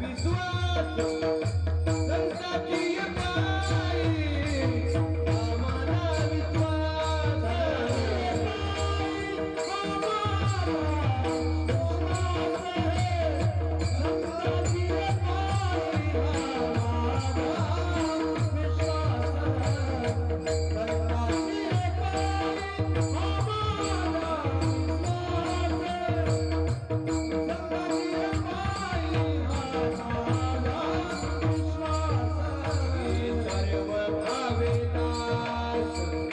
विश्वास